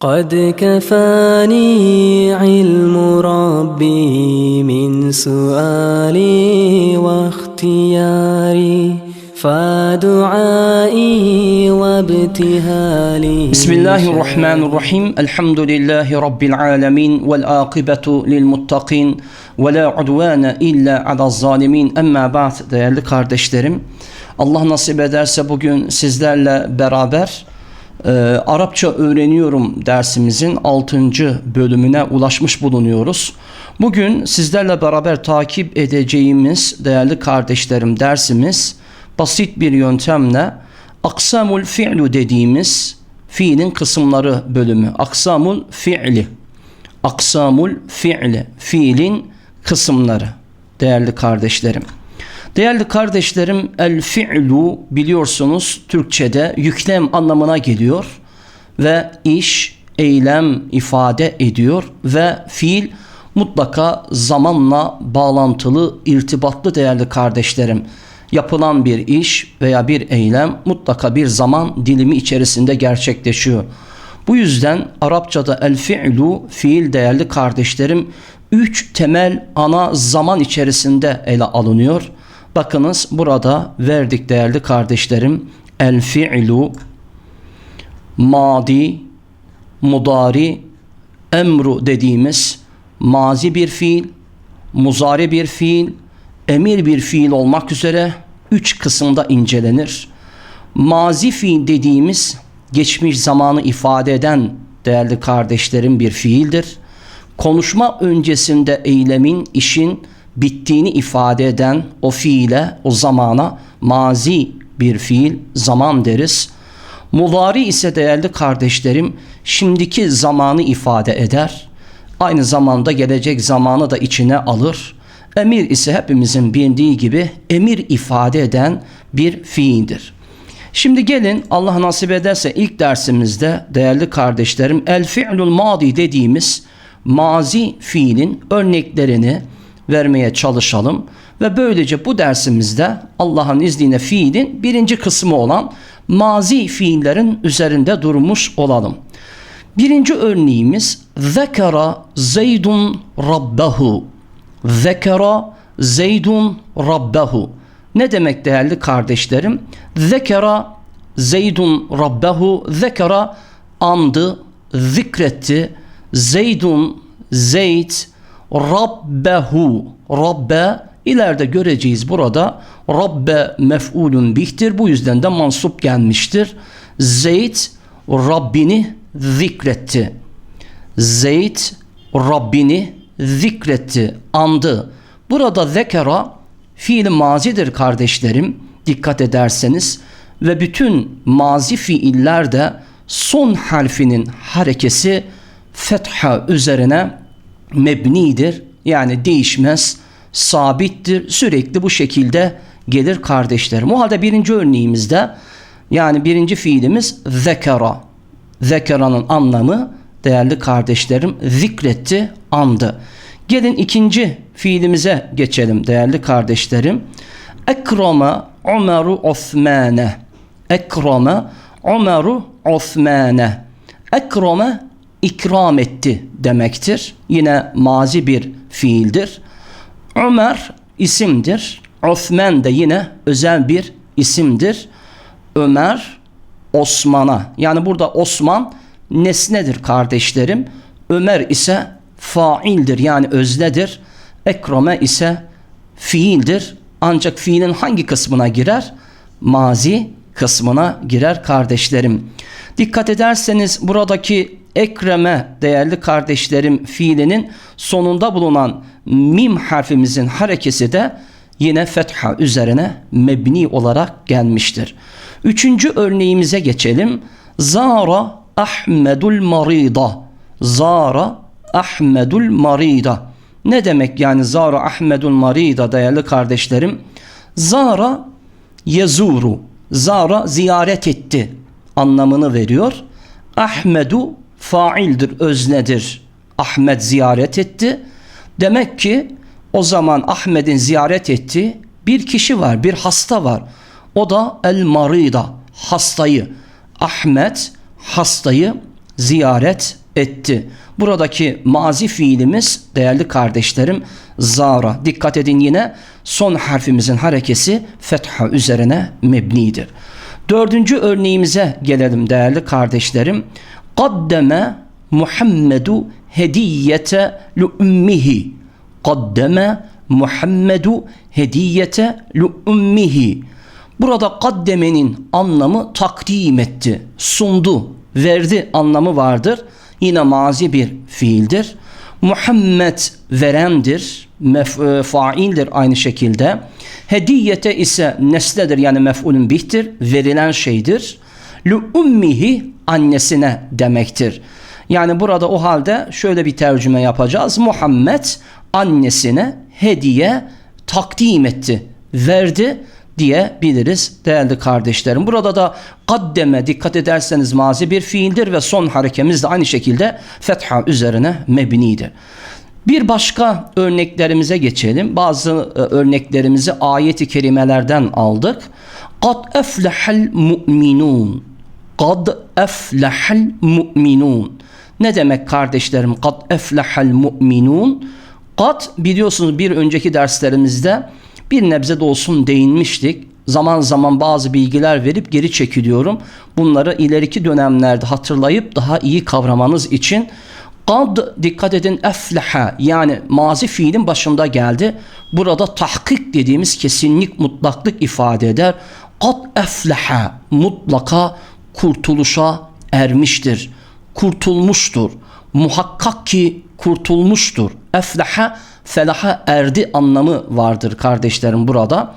قد كفاني علم ربي من سؤالي واختياري فدعائي وابتهالي. بسم الله الرحمن الرحيم. الحمد لله رب العالمين والآقبة للmuttakin ولا عدوان إلا على الظالمين. أما بعد değerli kardeşlerim Allah nasip ederse bugün sizlerle beraber e, Arapça öğreniyorum dersimizin 6. bölümüne ulaşmış bulunuyoruz. Bugün sizlerle beraber takip edeceğimiz değerli kardeşlerim dersimiz basit bir yöntemle aksamul fi'lu dediğimiz fiilin kısımları bölümü. Aksamul fi'li. Aksamul fi'li. Fiilin kısımları. Değerli kardeşlerim. Değerli kardeşlerim el fi'lu biliyorsunuz Türkçe'de yüklem anlamına geliyor ve iş, eylem ifade ediyor ve fiil mutlaka zamanla bağlantılı, irtibatlı değerli kardeşlerim. Yapılan bir iş veya bir eylem mutlaka bir zaman dilimi içerisinde gerçekleşiyor. Bu yüzden Arapçada el fi'lu fiil değerli kardeşlerim üç temel ana zaman içerisinde ele alınıyor. Bakınız burada verdik değerli kardeşlerim el fi'lu madi mudari emru dediğimiz mazi bir fiil, muzari bir fiil, emir bir fiil olmak üzere üç kısımda incelenir. Mazi fiil dediğimiz geçmiş zamanı ifade eden değerli kardeşlerim bir fiildir. Konuşma öncesinde eylemin, işin bittiğini ifade eden o fiile, o zamana mazi bir fiil, zaman deriz. Mudari ise değerli kardeşlerim şimdiki zamanı ifade eder. Aynı zamanda gelecek zamanı da içine alır. Emir ise hepimizin bildiği gibi emir ifade eden bir fiildir. Şimdi gelin Allah nasip ederse ilk dersimizde değerli kardeşlerim el fi'lul madi dediğimiz mazi fiilin örneklerini vermeye çalışalım ve böylece bu dersimizde Allah'ın izniyle fiilin birinci kısmı olan mazi fiillerin üzerinde durmuş olalım. Birinci örneğimiz zekara zeydun rabbahu. Zekara zeydun rabbahu. Ne demek değerli kardeşlerim? Zekara zeydun rabbahu. Zekara andı, zikretti. Zeydun, zeyd, rabbehu. Rabbe ileride göreceğiz burada. Rabbe mef'ulun bihtir. Bu yüzden de mansup gelmiştir. Zeyd Rabbini zikretti. Zeyd Rabbini zikretti, andı. Burada zekera fiil mazidir kardeşlerim. Dikkat ederseniz ve bütün mazi fiiller de son harfinin harekesi fetha üzerine mebnidir. Yani değişmez, sabittir. Sürekli bu şekilde gelir kardeşlerim. O halde birinci örneğimizde yani birinci fiilimiz zekera. Zekera'nın anlamı değerli kardeşlerim zikretti, andı. Gelin ikinci fiilimize geçelim değerli kardeşlerim. Ekrama Umaru Osmane. Ekrama Umaru Osmane. Ekrama ikram etti demektir. Yine mazi bir fiildir. Ömer isimdir. Osman da yine özel bir isimdir. Ömer Osman'a yani burada Osman nesnedir kardeşlerim. Ömer ise faildir yani öznedir. Ekrame ise fiildir. Ancak fiilin hangi kısmına girer? Mazi kısmına girer kardeşlerim. Dikkat ederseniz buradaki ekreme değerli kardeşlerim fiilinin sonunda bulunan mim harfimizin harekesi de yine fetha üzerine mebni olarak gelmiştir. Üçüncü örneğimize geçelim. Zara Ahmedul marida. Zara Ahmedul marida. Ne demek yani Zara Ahmedul marida değerli kardeşlerim? Zara yazuru. Zara ziyaret etti anlamını veriyor. Ahmedu faildir, öznedir. Ahmet ziyaret etti. Demek ki o zaman Ahmet'in ziyaret ettiği bir kişi var, bir hasta var. O da el marida, hastayı. Ahmet hastayı ziyaret etti. Buradaki mazi fiilimiz değerli kardeşlerim zara. Dikkat edin yine son harfimizin harekesi fetha üzerine mebnidir. Dördüncü örneğimize gelelim değerli kardeşlerim. Kaddeme Muhammedu hediyete li ummihi. Kaddeme Muhammedu hediyete li ummihi. Burada kaddemenin anlamı takdim etti, sundu, verdi anlamı vardır. Yine mazi bir fiildir. Muhammed verendir, mef- e, faildir aynı şekilde. Hediyete ise nesledir yani mef'ulün bihtir, verilen şeydir. Li ummihi annesine demektir. Yani burada o halde şöyle bir tercüme yapacağız. Muhammed annesine hediye takdim etti, verdi diyebiliriz değerli kardeşlerim. Burada da kaddeme dikkat ederseniz mazi bir fiildir ve son harekemiz de aynı şekilde fetha üzerine mebnidir. Bir başka örneklerimize geçelim. Bazı e, örneklerimizi ayeti kerimelerden aldık. Kad eflehel mu'minun. Kad eflehel mu'minun. Ne demek kardeşlerim? Kad eflehel mu'minun. Kad biliyorsunuz bir önceki derslerimizde bir nebze de olsun değinmiştik. Zaman zaman bazı bilgiler verip geri çekiliyorum. Bunları ileriki dönemlerde hatırlayıp daha iyi kavramanız için Kad dikkat edin efleha yani mazi fiilin başında geldi. Burada tahkik dediğimiz kesinlik mutlaklık ifade eder. Kad efleha mutlaka kurtuluşa ermiştir. Kurtulmuştur. Muhakkak ki kurtulmuştur. Efleha felaha erdi anlamı vardır kardeşlerim burada.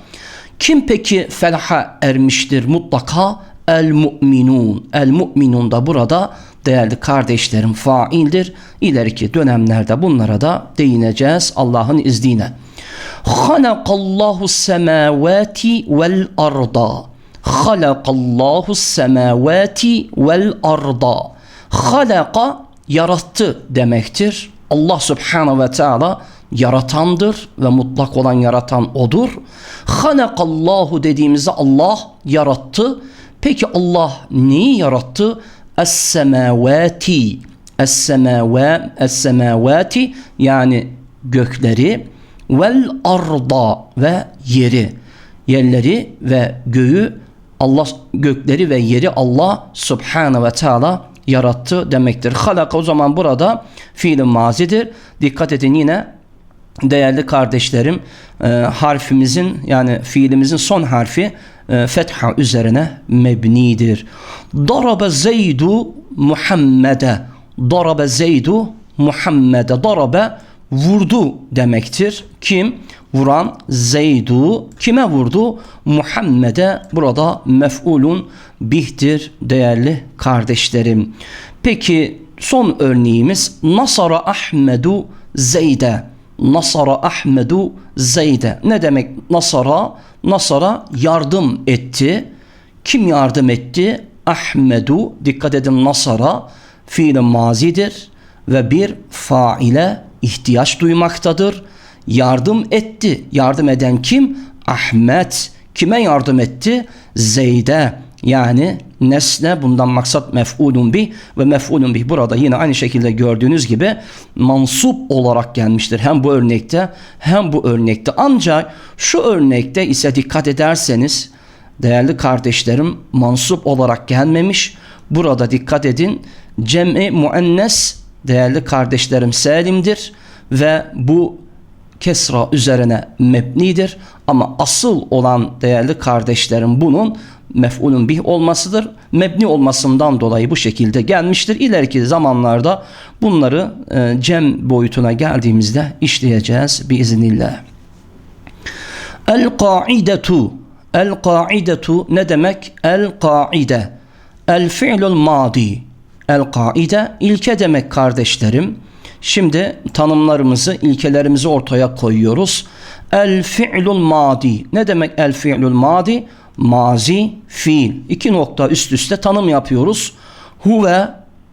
Kim peki felaha ermiştir mutlaka? El mu'minun. El mu'minun da burada değerli kardeşlerim faildir. İleriki dönemlerde bunlara da değineceğiz Allah'ın izniyle. Halakallahu semavati vel arda. Halakallahu semavati vel arda. Halaka yarattı demektir. Allah subhanahu ve teala yaratandır ve mutlak olan yaratan odur. Halakallahu dediğimizde Allah yarattı. Peki Allah neyi yarattı? Es-semavati. Es-semava es-semavati yani gökleri vel arda ve yeri. Yerleri ve göğü Allah gökleri ve yeri Allah subhanahu ve teala yarattı demektir. Halaka o zaman burada fiilin mazidir. Dikkat edin yine değerli kardeşlerim e, harfimizin yani fiilimizin son harfi e, fetha üzerine mebnidir. Darabe Zeydu Muhammede. Darabe Zeydu Muhammede. Darabe vurdu demektir. Kim? Vuran Zeydu. Kime vurdu? Muhammed'e. Burada mef'ulun bihtir değerli kardeşlerim. Peki son örneğimiz Nasara Ahmedu Zeyde. Nasara Ahmedu Zeyde. Ne demek Nasara? Nasara yardım etti. Kim yardım etti? Ahmedu. Dikkat edin Nasara fiil mazidir ve bir faile ihtiyaç duymaktadır. Yardım etti. Yardım eden kim? Ahmet. Kime yardım etti? Zeyd'e. Yani nesne bundan maksat mef'ulun bih ve mef'ulun bih burada yine aynı şekilde gördüğünüz gibi mansup olarak gelmiştir. Hem bu örnekte hem bu örnekte. Ancak şu örnekte ise dikkat ederseniz değerli kardeşlerim mansup olarak gelmemiş. Burada dikkat edin cem'i muennes değerli kardeşlerim selimdir ve bu kesra üzerine mebnidir ama asıl olan değerli kardeşlerim bunun mef'ulun bih olmasıdır. Mebni olmasından dolayı bu şekilde gelmiştir. İleriki zamanlarda bunları e, cem boyutuna geldiğimizde işleyeceğiz biiznillah. El kaidetu El kaidetu ne demek? El kaide El fi'lul madi El kaide ilke demek kardeşlerim. Şimdi tanımlarımızı, ilkelerimizi ortaya koyuyoruz. El fi'lul madi. Ne demek el fi'lul madi? Mazi, fiil. İki nokta üst üste tanım yapıyoruz. Huve,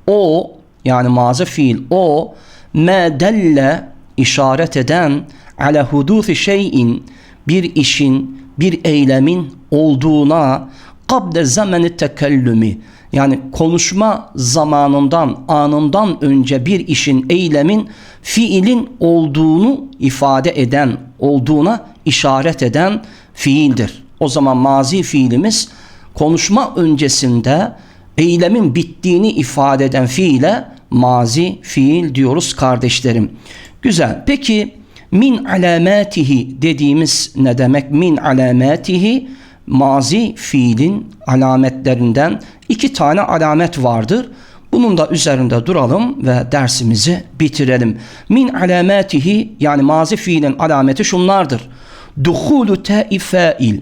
o, yani mazi fiil, o, me delle, işaret eden, ala hudufi şeyin, bir işin, bir eylemin olduğuna, kabde zamani tekellümi, yani konuşma zamanından, anından önce bir işin, eylemin, fiilin olduğunu ifade eden, olduğuna işaret eden fiildir. O zaman mazi fiilimiz konuşma öncesinde eylemin bittiğini ifade eden fiile mazi fiil diyoruz kardeşlerim. Güzel. Peki min alamatihi dediğimiz ne demek? Min alamatihi mazi fiilin alametlerinden iki tane alamet vardır. Bunun da üzerinde duralım ve dersimizi bitirelim. Min alamatihi yani mazi fiilin alameti şunlardır. Duhulu ta'i fa'il.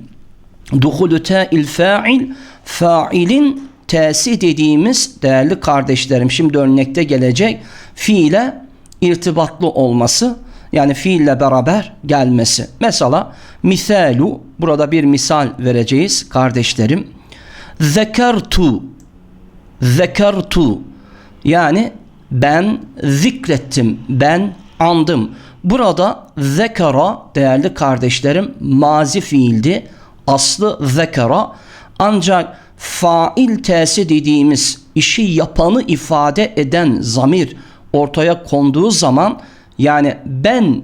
Duhulu ta'il fa'il failin t'si dediğimiz değerli kardeşlerim şimdi örnekte gelecek fiile irtibatlı olması yani fiille beraber gelmesi. Mesela misalu burada bir misal vereceğiz kardeşlerim. Zekertu zekertu yani ben zikrettim, ben andım. Burada zekara değerli kardeşlerim mazi fiildi. Aslı zekara ancak fail tesi dediğimiz işi yapanı ifade eden zamir ortaya konduğu zaman yani ben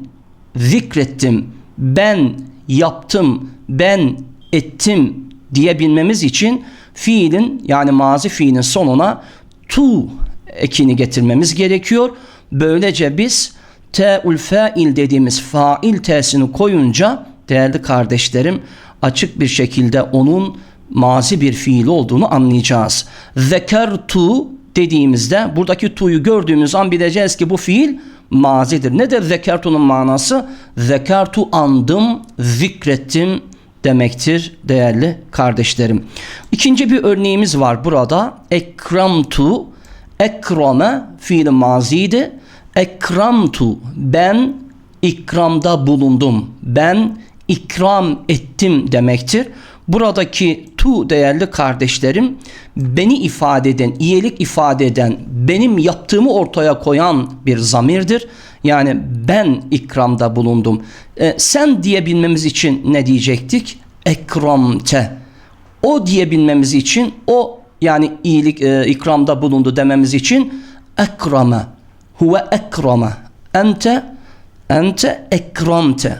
zikrettim, ben yaptım, ben ettim diyebilmemiz için fiilin yani mazi fiilin sonuna tu ekini getirmemiz gerekiyor. Böylece biz te'ul fail dediğimiz fail t'sini koyunca değerli kardeşlerim açık bir şekilde onun mazi bir fiil olduğunu anlayacağız. Zekertu dediğimizde buradaki tu'yu gördüğümüz an bileceğiz ki bu fiil mazidir. Nedir zekertu'nun manası? Zekertu andım, zikrettim demektir değerli kardeşlerim. İkinci bir örneğimiz var burada. Ekramtu, ekrame fiil maziydi. Ekramtu, ben ikramda bulundum. Ben ikram ettim demektir. Buradaki tu değerli kardeşlerim beni ifade eden, iyilik ifade eden, benim yaptığımı ortaya koyan bir zamirdir. Yani ben ikramda bulundum. E, sen diyebilmemiz için ne diyecektik? Ekramte. O diyebilmemiz için o yani iyilik e, ikramda bulundu dememiz için ekrame. Huve ekrame. Ente ente ekramte.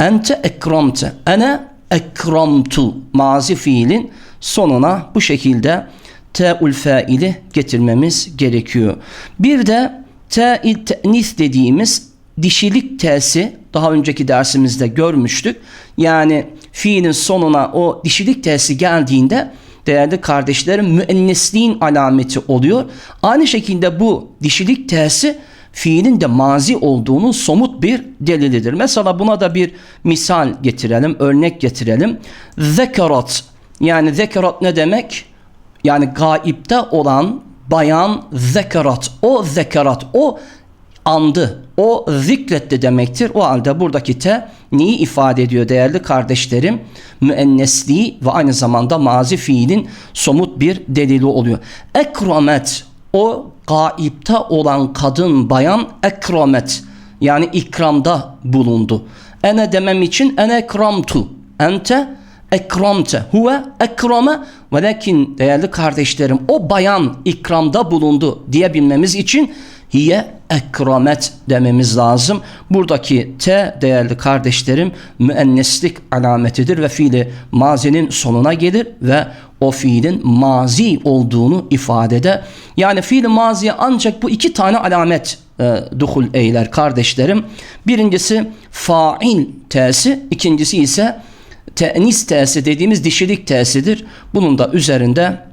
Ente ekramte. Ene ekramtu. Mazi fiilin sonuna bu şekilde te'ul faili getirmemiz gerekiyor. Bir de te'il te'nis dediğimiz dişilik t'si daha önceki dersimizde görmüştük. Yani fiilin sonuna o dişilik t'si geldiğinde değerli kardeşlerim müennesliğin alameti oluyor. Aynı şekilde bu dişilik t'si fiilin de mazi olduğunu somut bir delilidir. Mesela buna da bir misal getirelim, örnek getirelim. Zekerat yani zekerat ne demek? Yani gaipte olan bayan zekerat. O zekerat, o andı, o zikretti demektir. O halde buradaki te neyi ifade ediyor değerli kardeşlerim? Müennesliği ve aynı zamanda mazi fiilin somut bir delili oluyor. Ekromet o gaipte olan kadın bayan ekromet yani ikramda bulundu. Ene demem için ene ekramtu. Ente ekramte. Huve ekrame. Velakin değerli kardeşlerim o bayan ikramda bulundu diyebilmemiz için hiye ekramet dememiz lazım. Buradaki te değerli kardeşlerim müenneslik alametidir ve fiili mazinin sonuna gelir ve o fiilin mazi olduğunu ifadede. Yani fiil maziye ancak bu iki tane alamet e, duhul eyler kardeşlerim. Birincisi fail t'si, ikincisi ise tenis t'si dediğimiz dişilik t'sidir. Bunun da üzerinde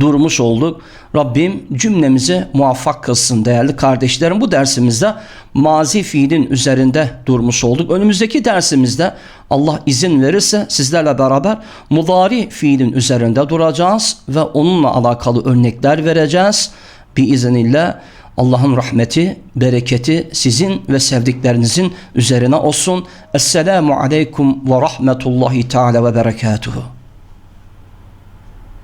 durmuş olduk. Rabbim cümlemizi muvaffak kılsın değerli kardeşlerim. Bu dersimizde mazi fiilin üzerinde durmuş olduk. Önümüzdeki dersimizde Allah izin verirse sizlerle beraber mudari fiilin üzerinde duracağız ve onunla alakalı örnekler vereceğiz. Biiznillah Allah'ın rahmeti, bereketi sizin ve sevdiklerinizin üzerine olsun. Esselamu aleyküm ve rahmetullahi teala ve berekatuhu.